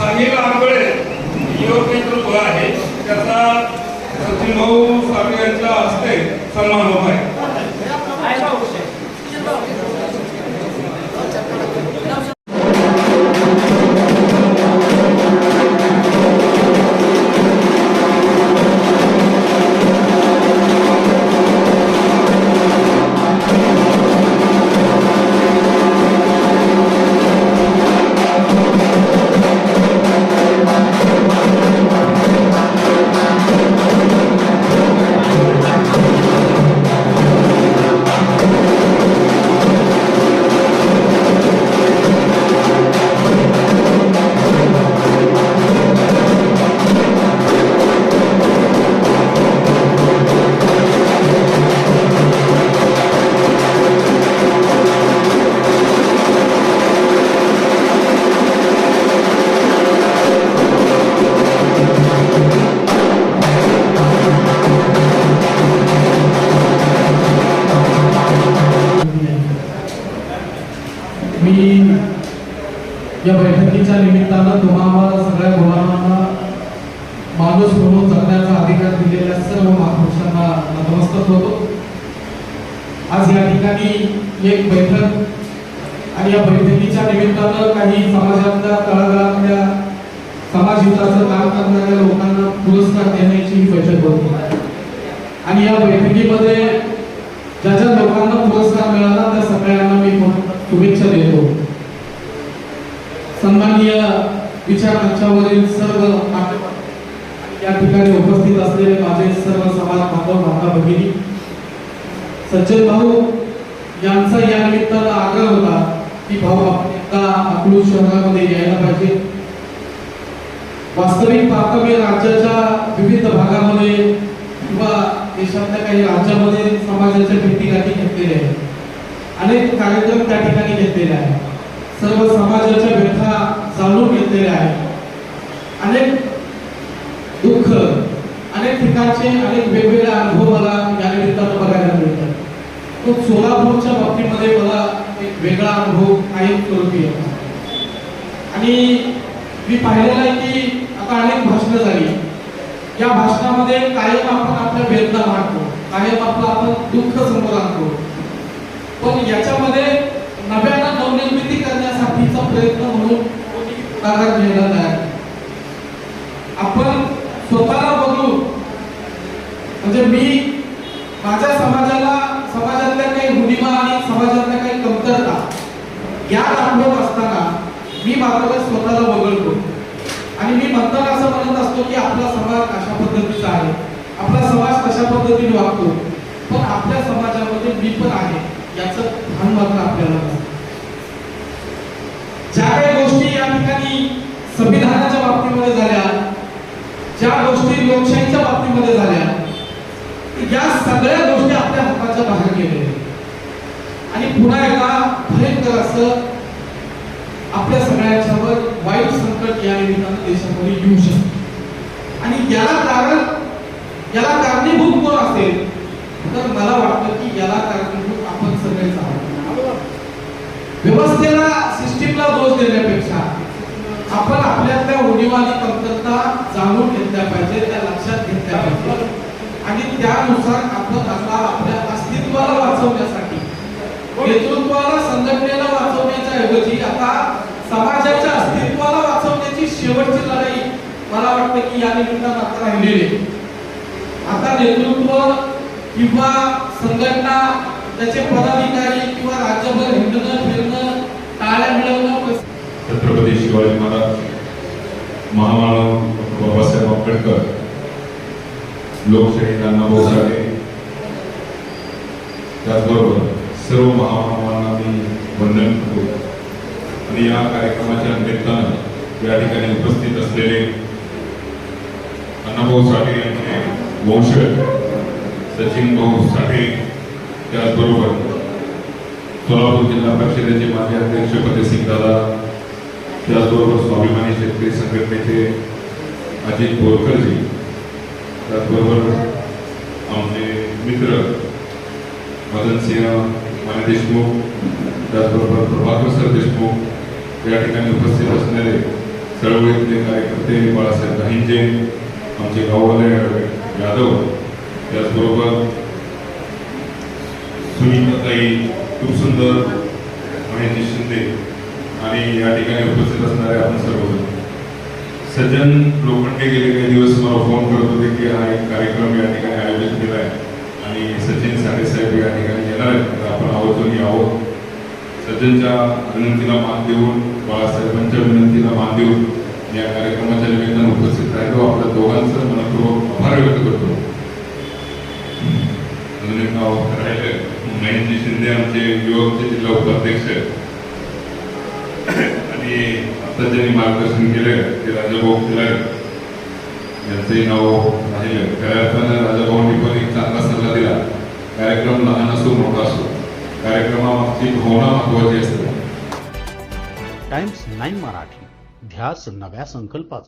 साहिल आंबळे युवक नेतृत्व आहे. त्याचा सचिन भाऊ साबळे यांच्या हस्ते सन्मान होत आहे. जयंतीच्या निमित्तानं तुम्हाला सगळ्या मुलांना माणूस म्हणून जगण्याचा अधिकार दिलेल्या सर्व महापुरुषांना नतमस्तक होतो आज या ठिकाणी एक बैठक आणि या बैठकीच्या निमित्तानं काही समाजातल्या तळागाळातल्या समाजहिताचं काम करणाऱ्या लोकांना पुरस्कार देण्याची ही बैठक होती आणि या बैठकीमध्ये ज्या ज्या लोकांना पुरस्कार मिळाला त्या सगळ्यांना मी शुभेच्छा देतो सन्माननीय विचार मंचावरील सर्व या ठिकाणी उपस्थित असलेले माझे सर्व समाज बांधव माता भगिनी. सज्जन भाऊ यांचा या निमित्तानं आग्रह होता की भाऊ आपण अकलूज शहरामध्ये यायला पाहिजे. वास्तविक पाहता मी राज्याच्या विविध भागामध्ये किंवा देशातल्या काही राज्यामध्ये समाजाच्या भेटीगाठी घेतलेल्या आहेत. अनेक कार्यक्रम त्या ठिकाणी घेतलेले आहेत. सर्व समाजाच्या व्यथा जाणून घेतलेल्या आहेत अनेक दुःख अनेक ठिकाणचे अनेक वेगवेगळे अनुभव मला या निमित्तानं बघायला मिळतात तो सोलापूरच्या बाबतीमध्ये मला एक वेगळा अनुभव कायम स्वरूपी आहे आणि मी पाहिलेलं आहे की आता अनेक भाषणं झाली. या भाषणामध्ये कायम आपण आपल्या वेदना मांडतो. कायम आपलं आपण दुःख समोर आणतो. पण याच्यामध्ये नव्यानं नवनिर्मिती करण्यासाठीचा प्रयत्न म्हणून कोणी पुढाकार घ्यायला तयार नाही. आपण स्वतःला बघू. म्हणजे मी माझ्या समाजाला समाजातल्या काही उणिवा आणि समाजातल्या काही कमतरता यात अनुभव असताना मी मात्र स्वतःला वगळतो. आणि मी म्हणताना असं म्हणत असतो की आपला समाज कशा पद्धतीचा आहे. आपला समाज कशा पद्धतीने वागतो. पण आपल्या समाजामध्ये मी पण आहे. याचं भान मात्र आपल्याला. भयंकर असं आपल्या सगळ्यांच्यावर वाईट संकट या निमित्तानं देशामध्ये येऊ शकतं. आणि याला कारण याला कारणीभूत कोण असेल? तर मला वाटतं की याला कारणीभूत आपण सगळेच आहोत. व्यवस्थेला सिस्टीमला दोष देण्यापेक्षा आपण आपल्यातल्या उणीवा आणि कमतरता जाणून घेतल्या पाहिजे त्या लक्षात घेतल्या पाहिजे. आणि त्यानुसार आपण आता आपल्या अस्तित्वाला वाचवण्यासाठी नेतृत्वाला संघटनेला वाचवण्याच्या ऐवजी आता समाजाच्या अस्तित्वाला वाचवण्याची शेवटची लढाई मला वाटतं की या निमित्तानं आता राहिलेली आता नेतृत्व किंवा संघटना त्याचे पदाधिकारी किंवा राज्यभर हिंडणं फिरणं टाळ्या मिळवणं छत्रपती शिवाजी महाराज महामानव बाबासाहेब आंबेडकर लोकशाही अण्णाभाऊ साठे त्याचबरोबर सर्व महामानवांना मी वंदन करतो आणि या कार्यक्रमाच्या निमित्तानं या ठिकाणी उपस्थित असलेले अण्णाभाऊ साठे यांचे वंशज सचिन भाऊ साठे त्याचबरोबर सोलापूर जिल्हा परिषदेचे माजी अध्यक्ष फतेसिंग दादा त्याचबरोबर स्वाभिमानी शेतकरी संघटनेचे अजित बोरकरजी त्याचबरोबर आमचे मित्र मदनसिंह माने देशमुख त्याचबरोबर प्रभाकर सर देशमुख या ठिकाणी उपस्थित असणारे चळवळीतले कार्यकर्ते बाळासाहेब दाहिंजे आमचे गाववाले यादव त्याचबरोबर सुनीताताई खूप सुंदर महेशजी शिंदे आणि या ठिकाणी उपस्थित असणारे आपण सर्वजण. सज्जन लोखंडे गेले काही दिवस मला फोन करत होते की हा एक कार्यक्रम या ठिकाणी आयोजित केला आहे. आणि सचिन साडेसाहेब या ठिकाणी येणार आहेत. आपण आवर्जून आहोत सचिनच्या विनंतीला मान देऊन बाळासाहेबांच्या विनंतीला मान देऊन या कार्यक्रमाच्या निमित्तानं उपस्थित राहिलो. आपल्या दोघांचं मनपूर्वक आभार व्यक्त करतो. अजून एक नाव राहिले. महेशजी शिंदे आमचे युवकचे जिल्हा उपाध्यक्ष. आणि आता ज्यांनी मार्गदर्शन केलं ते राजाभाऊ खिलारे यांचंही नाव राहिलं. खऱ्या अर्थानं राजाभाऊंनी पण एक चांगला सल्ला दिला कार्यक्रम लहान असो मोठा असो कार्यक्रमामागची भावना महत्वाची असते. Times nine Marathi. ध्यास नव्या संकल्पाचा.